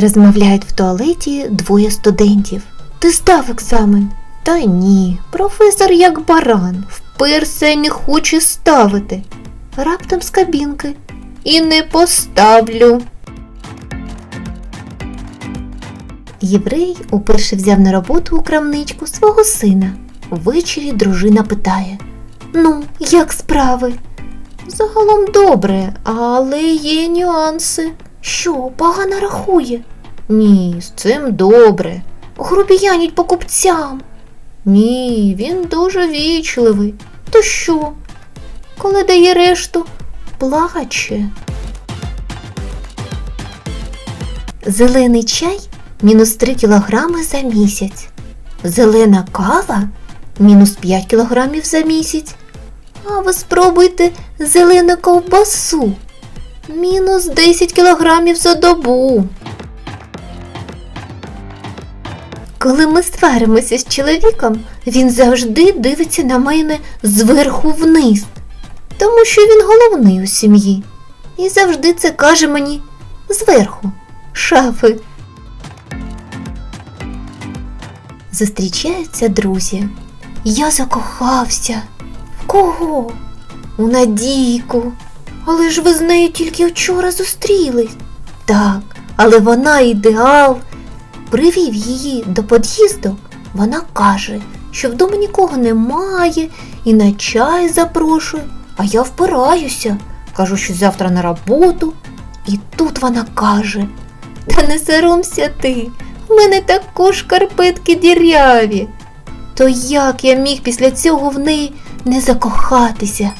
Розмовляють в туалеті двоє студентів. Ти здав екзамен? Та ні, професор як баран, вперся й не хоче ставити. Раптом з кабінки. І не поставлю. Єврей уперше взяв на роботу у крамничку свого сина. Ввечері дружина питає: Ну, як справи? Загалом добре, але є нюанси. Що, погано рахує? Ні, з цим добре. Грубіяніть покупцям. Ні, він дуже вічливий. То що? Коли дає решту, плаче. Зелений чай мінус 3 кілограми за місяць. Зелена кава мінус 5 кілограмів за місяць. А ви спробуйте зелену ковбасу. Мінус 10 кілограмів за добу. Коли ми сваримося з чоловіком, він завжди дивиться на мене зверху вниз, тому що він головний у сім'ї. І завжди це каже мені зверху, шафи. Зустрічаються друзі. Я закохався. В кого? У Надійку. Але ж ви з нею тільки вчора зустрілись. Так, але вона ідеал. Привів її до під'їзду. Вона каже, що вдома нікого немає і на чай запрошує, а я впираюся. Кажу, що завтра на роботу. І тут вона каже: Та не соромся ти, в мене також шкарпетки діряві. То як я міг після цього в неї не закохатися?